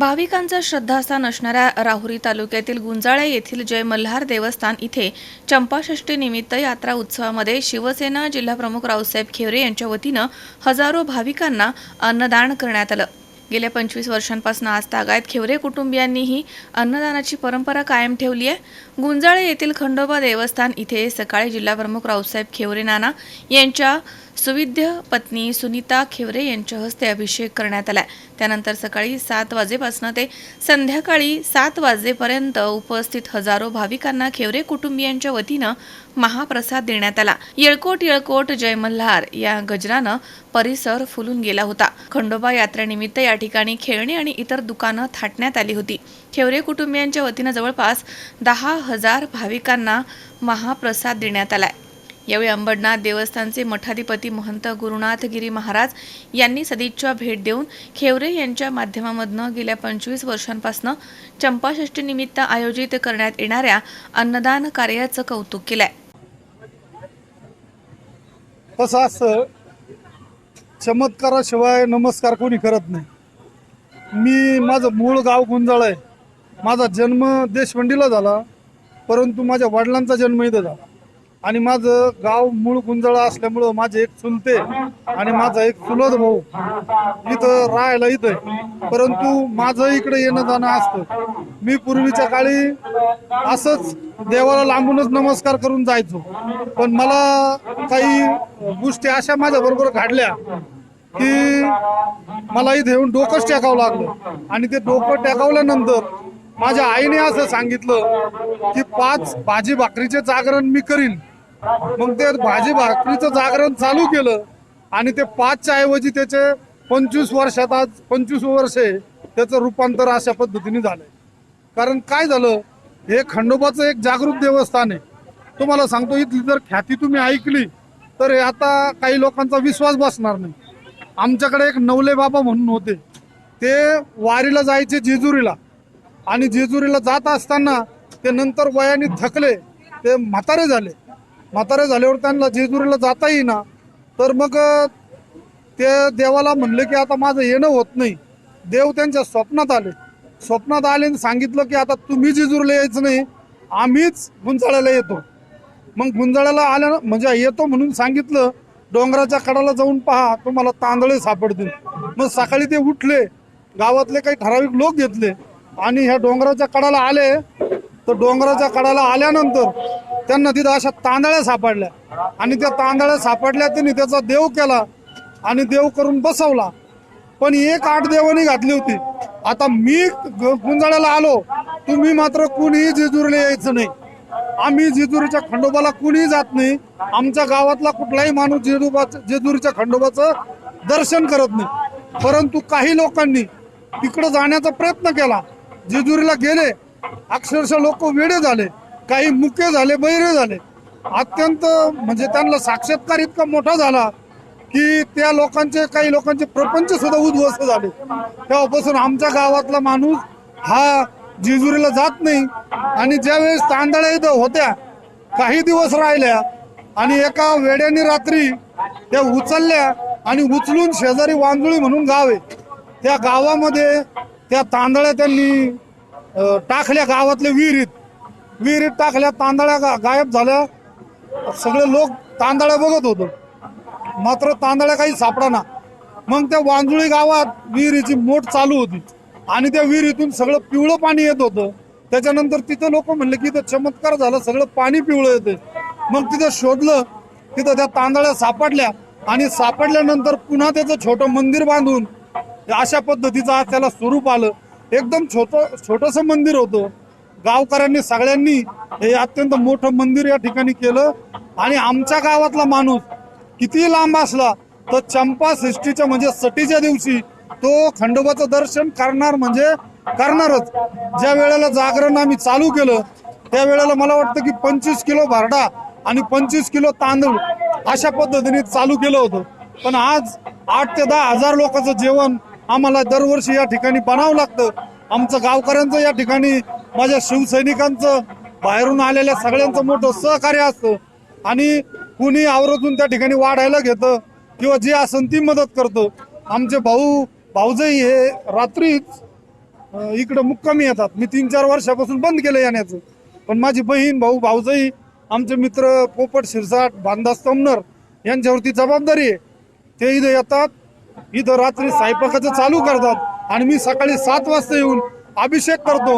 भाविकांचा श्रद्धास्थान असणाऱ्या राहुरी तालुक्यातील गुंजाळे येथील जय मल्हार देवस्थान इथे चंपाषष्टीनिमित्त यात्रा उत्सवामध्ये शिवसेना जिल्हाप्रमुख रावसाहेब खेवरे यांच्या वतीनं हजारो भाविकांना अन्नदान करण्यात आलं. गेल्या पंचवीस वर्षांपासून आज तागायत खेवरे कुटुंबियांनीही अन्नदानाची परंपरा कायम ठेवली आहे. गुंजाळे येथील खंडोबा देवस्थान इथे सकाळी जिल्हाप्रमुख रावसाहेब खेवरे नाना यांच्या सुविद्य पत्नी सुनीता खेवरे यांच्या हस्ते अभिषेक करण्यात आला त्यानंतर सकाळी सात वाजेपासून ते संध्याकाळी सात वाजेपर्यंत उपस्थित हजारो भाविकांना खेवरे कुटुंबियांच्या वतीनं महाप्रसाद देण्यात आला. येळकोट येळकोट जय मल्हार या गजरानं परिसर फुलून गेला होता. खंडोबा यात्रेनिमित्त या ठिकाणी खेळणी आणि इतर दुकानं थाटण्यात आली होती. खेवरे कुटुंबियांच्या वतीनं जवळपास दहा हजार भाविकांना महाप्रसाद देण्यात आलाय. यावेळी अंबडनाथ देवस्थानचे मठाधिपती महंत गुरुनाथ गिरी महाराज यांनी सदिच्छा भेट देऊन खेवरे यांच्या माध्यमामधनं गेल्या पंचवीस वर्षांपासून चंपाषष्ठी निमित्त आयोजित करण्यात येणाऱ्या अन्नदान कार्याचं कौतुक केलंय. तसाच चमत्काराशिवाय नमस्कार कोणी करत नाही. मी माझं मूळ गाव गुंजाळ आहे. माझा जन्म देशवंडीला झाला परंतु माझ्या वडिलांचा जन्म इथं झाला. आणि माझं गाव मूळ गुंजळ असल्यामुळं माझे एक चुलते आणि माझा एक चुलत भाऊ इथं राहायला इथं आहे परंतु माझं इकडे येणं जाणं असतं. मी पूर्वीच्या काळी असंच देवाला लांबूनच नमस्कार करून जायचो. पण मला काही गोष्टी अशा माझ्या बरोबर घडल्या की मला इथे येऊन डोकंच टेकावं लागलं. आणि ते डोकं टेकावल्यानंतर माझ्या आईने असं सांगितलं की पाच भाजी भाकरीचे जागरण मी करीन. मग ते भाजी भाकरीचं जागरण चालू केलं आणि ते पाचच्या ऐवजी त्याचे पंचवीस वर्षात आज पंचवीस वर्षे त्याचं रूपांतर अशा पद्धतीने झालंय. कारण काय झालं? हे खंडोबाचं एक जागृत देवस्थान आहे. तुम्हाला सांगतो इथली जर ख्याती तुम्ही ऐकली तर आता काही लोकांचा विश्वास बसणार नाही. आमच्याकडे एक नवले बाबा म्हणून होते. ते वारीला जायचे जेजुरीला. आणि जेजुरीला जात असताना ते नंतर वयाने थकले ते म्हातारे झाले. म्हातारे झाल्यावर त्यांना जेजुरीला जाता येईना तर मग ते देवाला म्हणलं की आता माझं येणं होत नाही. देव त्यांच्या स्वप्नात आले. स्वप्नात आले आणि सांगितलं की आता तुम्ही जेजुरीला यायचं नाही आम्हीच गुंजाळ्याला येतो. मग गुंजाळ्याला आल्या म्हणजे येतो म्हणून सांगितलं डोंगराच्या कडाला जाऊन पहा तुम्हाला तांदळे सापडतील. मग सकाळी ते उठले. गावातले काही ठराविक लोक घेतले आणि ह्या डोंगराच्या कडाला आले. तर डोंगराच्या कडाला आल्यानंतर त्यांना तिथं अशा तांदळ्या सापडल्या. आणि त्या तांदळ्या सापडल्या त्यांनी त्याचा देव केला आणि देव करून बसवला. पण एक आठ देवानी घातली होती. आता मी ग- गुंजाळ्याला आलो तुम्ही मात्र कुणीही जेजुरीला यायचं नाही. आम्ही जेजुरीच्या खंडोबाला कुणीही जात नाही. आमच्या गावातला कुठलाही माणूस जेजुबा जेजुरीच्या खंडोबाचं दर्शन करत नाही. परंतु काही लोकांनी तिकडं जाण्याचा प्रयत्न केला. जेजुरीला गेले अक्षरशः लोक वेडे झाले. काही मुके झाले बैरे झाले. अत्यंत म्हणजे त्यांना साक्षात्कार इतका मोठा झाला की त्या लोकांचे काही लोकांचे प्रपंच सुद्धा उद्ध्वस्त झाले. तेव्हापासून आमच्या गावातला माणूस हा जेजुरीला जात नाही. आणि ज्यावेळेस तांदळ्या इथं होत्या काही दिवस राहिल्या आणि एका वेड्याने रात्री त्या उचलल्या आणि उचलून शेजारी वांजुळी म्हणून गाव. आहे त्या गावामध्ये त्या तांदळ्या त्यांनी टाकल्या गावातल्या विहिरीत. विहिरीत टाकल्या तांदळ्या गा- गायब झाल्या. सगळे लोक तांदळ्या बघत होतो. मात्र तांदळ्या काही सापडाना. मग त्या वांजुळी गावात विहिरीची मोठ चालू होती. आणि त्या विहिरीतून सगळं पिवळं पाणी येत होतं. त्याच्यानंतर तिथं लोक म्हणले की इथं चमत्कार झाला सगळं पाणी पिवळं येते मग तिथं शोधलं तिथं त्या तांदळ्या सापडल्या. आणि सापडल्यानंतर पुन्हा त्याचं छोटं मंदिर बांधून अशा पद्धतीचं आज त्याला स्वरूप आलं. एकदम छोट छोटंसं मंदिर होतं. गावकऱ्यांनी सगळ्यांनी हे अत्यंत मोठं मंदिर या ठिकाणी केलं. आणि आमच्या गावातला माणूस किती लांब असला तर चंपा षष्टीच्या म्हणजे सटीच्या दिवशी तो खंडोबाचं दर्शन करणार म्हणजे करणारच. ज्या वेळेला जागरण आम्ही चालू केलं त्या वेळेला मला वाटतं की पंचवीस किलो भारडा आणि पंचवीस किलो तांदूळ अशा पद्धतीने चालू केलं होतं. पण आज आठ ते दहा हजार लोकांचं जेवण आम्हाला दरवर्षी या ठिकाणी बनावं लागतं. आमचं गावकऱ्यांचं या ठिकाणी माझ्या शिवसैनिकांचं बाहेरून आलेल्या सगळ्यांचं मोठं सहकार्य असतं. आणि कुणी आवर्जून त्या ठिकाणी वाढायला घेतं किंवा जे असन ती मदत करतं. आमचे भाऊ भाऊजई हे रात्रीच इकडं मुक्कामी येतात. मी तीन चार वर्षापासून बंद केलं येण्याचं. पण माझी बहीण भाऊ भाऊजई आमचे मित्र पोपट शिरसाट बांधा स्तंभनर यांच्यावरती जबाबदारी आहे. ते इथे येतात इथं रात्री स्वयंपाकाचं चालू करतात. आणि मी सकाळी सात वाजता येऊन अभिषेक करतो.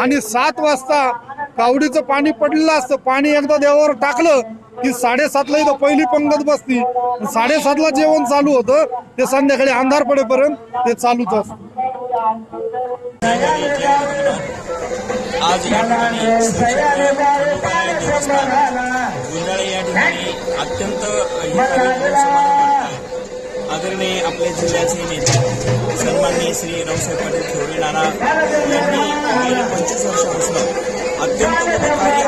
आणि सात वाजता कावडीचं पाणी पडलेलं असतं. पाणी एकदा देवावर टाकलं की साडेसातला इथं पहिली पंगत बसती. साडेसातला जेवण चालू होतं. ते संध्याकाळी अंधार पडेपर्यंत ते चालूच असतं. आज या ठिकाणी अत्यंत आदरणीय आपल्या जिल्ह्याचे नेते सन्माननीय श्री रावसाहेब पाटील ठेवले नाना यांनी गेल्या पंचवीस वर्षापासून अत्यंत मोठं कार्य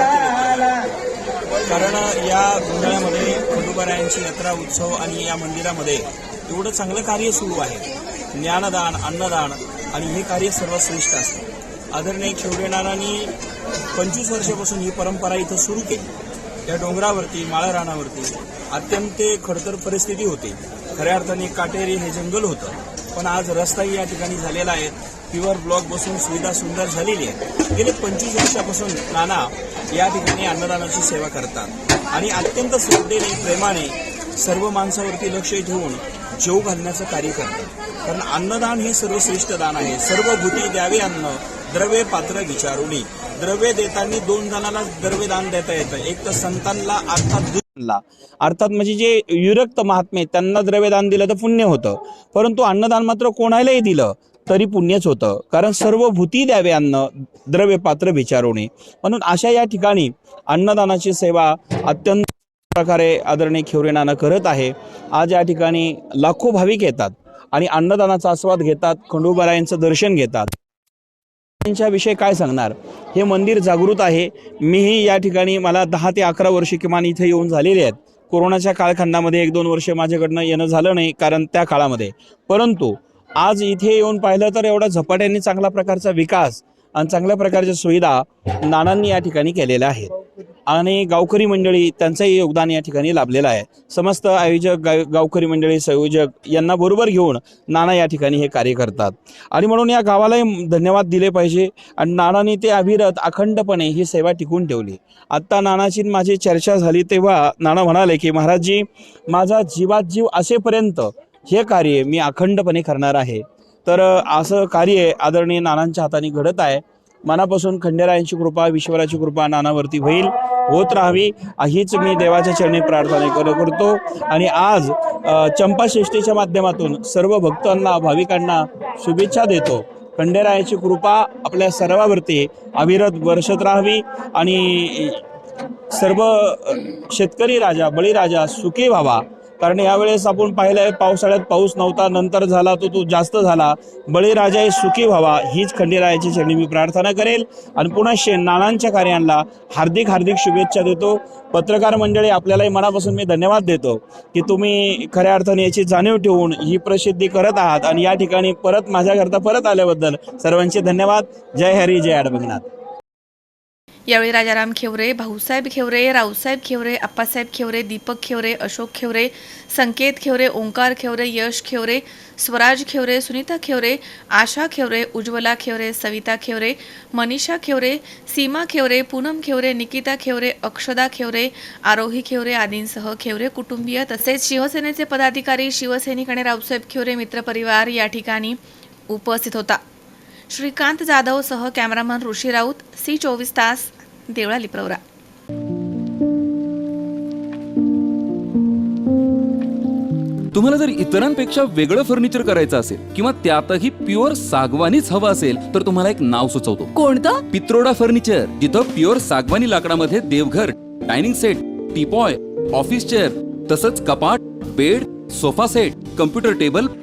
कारण या गुंडाळ्यामध्ये खंडोबारायांची यात्रा उत्सव आणि या मंदिरामध्ये एवढं चांगलं कार्य सुरू आहे. ज्ञानदान अन्नदान आणि हे कार्य सर्वश्रेष्ठ असतं. आदरणीय खेवडेनारांनी पंचवीस वर्षापासून ही परंपरा इथं सुरू केली. या डोंगरावरती माळरानावरती अत्यंत खडतर परिस्थिती होती. खऱ्या अर्थाने काटेरी हे जंगल होतं. पण आज रस्ताही या ठिकाणी झालेला आहे. प्युअर ब्लॉक बसून सुविधा सुंदर झालेली आहे. गेले पंचवीस वर्षापासून नाना या ठिकाणी अन्नदानाची सेवा करतात. आणि अत्यंत श्रद्धेने प्रेमाने सर्व माणसावरती लक्ष ठेवून जेव घालण्याचं कार्य करतात. कारण अन्नदान हे सर्वश्रेष्ठ दान आहे. सर्व भूती द्यावे अन्न द्रव्य पात्र विचारुणी द्रव्य देताना दोन जणांना द्रव्य दान देता येतं. एक तर संतांना अर्थात अर्थात म्हणजे जे विरक्त महात्मे त्यांना द्रव्यदान दिलं तर पुण्य होतं. परंतु अन्नदान मात्र कोणालाही दिलं तरी पुण्यच होतं. कारण सर्व भूती द्यावे अन्न द्रव्य पात्र विचारवणे म्हणून अशा या ठिकाणी अन्नदानाची सेवा अत्यंत प्रकारे आदरणीय खेवरेनाना करत आहे. आज या ठिकाणी लाखो भाविक येतात आणि अन्नदानाचा आस्वाद घेतात खंडोबारायांचं दर्शन घेतात. विषयी काय सांगणार? हे मंदिर जागृत आहे. मीही या ठिकाणी मला दहा ते अकरा वर्षे किमान इथे येऊन झालेले आहेत. कोरोनाच्या कालखंडामध्ये एक दोन वर्ष माझ्याकडनं येणं झालं नाही कारण त्या काळामध्ये. परंतु आज इथे येऊन पाहिलं तर एवढा झपाट्याने चांगला प्रकारचा विकास आणि चांगल्या प्रकारच्या सुविधा नानांनी या ठिकाणी केलेल्या आहेत. आणि गावकरी मंडळी त्यांचंही योगदान या ठिकाणी लाभलेलं आहे. समस्त आयोजक गाव गावकरी मंडळी संयोजक यांना बरोबर घेऊन नाना या ठिकाणी हे कार्य करतात. आणि म्हणून या गावालाही धन्यवाद दिले पाहिजे आणि नानाने ते अविरत अखंडपणे ही सेवा टिकून ठेवली. आत्ता नानाची माझी चर्चा झाली तेव्हा नाना म्हणाले की महाराजजी माझा जीवात जीव असेपर्यंत हे कार्य मी अखंडपणे करणार आहे. तर असं कार्य आदरणीय नानांच्या हाताने घडत आहे. मनापासून खंडेरायांची कृपा विश्वराची कृपा नानावरती होईल. होत राहावी. हीच मी देवाच्या चरणी प्रार्थना कर- करतो आणि आज अ, चंपाषष्ठीच्या माध्यमातून सर्व भक्तांना भाविकांना शुभेच्छा देतो. खंडेरायाची कृपा आपल्या सर्वावरती अविरत वर्षत राहावी. आणि सर्व शेतकरी राजा बळीराजा सुखी व्हावा. कारण यावेळेस आपण पाहिलंय पावसाळ्यात पाऊस नव्हता नंतर झाला तो तो जास्त झाला. बळीराजा हे सुखी व्हावा हीच खंडेरायाची चरणी. मी प्रार्थना करेल. आणि पुन्हा शे नानांच्या कार्यांना हार्दिक हार्दिक शुभेच्छा देतो. पत्रकार मंडळी आपल्यालाही मनापासून मी धन्यवाद देतो की तुम्ही खऱ्या अर्थाने याची जाणीव ठेवून ही प्रसिद्धी करत आहात. आणि या ठिकाणी परत माझ्याकरता परत आल्याबद्दल सर्वांचे धन्यवाद. जय हरी जय अडबंगनाथ यावेळी राजाराम खेवरे भाऊसाहेब खेवरे रावसाहेब खेवरे आप्पासाहेब खेवरे दीपक खेवरे अशोक खेवरे संकेत खेवरे ओंकार खेवरे यश खेवरे स्वराज खेवरे सुनीता खेवरे आशा खेवरे उज्ज्वला खेवरे सविता खेवरे मनीषा खेवरे सीमा खेवरे पूनम खेवरे निकिता खेवरे अक्षदा खेवरे आरोही खेवरे आदींसह खेवरे कुटुंबीय तसेच शिवसेनेचे पदाधिकारी शिवसैनिक आणि रावसाहेब खेवरे मित्रपरिवार या ठिकाणी उपस्थित होता. श्रीकांत जाधव सह कॅमेरामन ऋषी राऊत सी चोवीस तास देवळा प्रवरा. तुम्हाला जर इतरांपेक्षा वेगळं फर्निचर करायचं असेल किंवा त्यातही प्युअर सागवानीच हवं असेल तर तुम्हाला एक नाव सुचवतो. कोणतं? पित्रोडा फर्निचर जिथं प्युअर सागवानी लाकडामध्ये देवघर dining set teapoy office chair तसंच कपाट bed sofa set computer table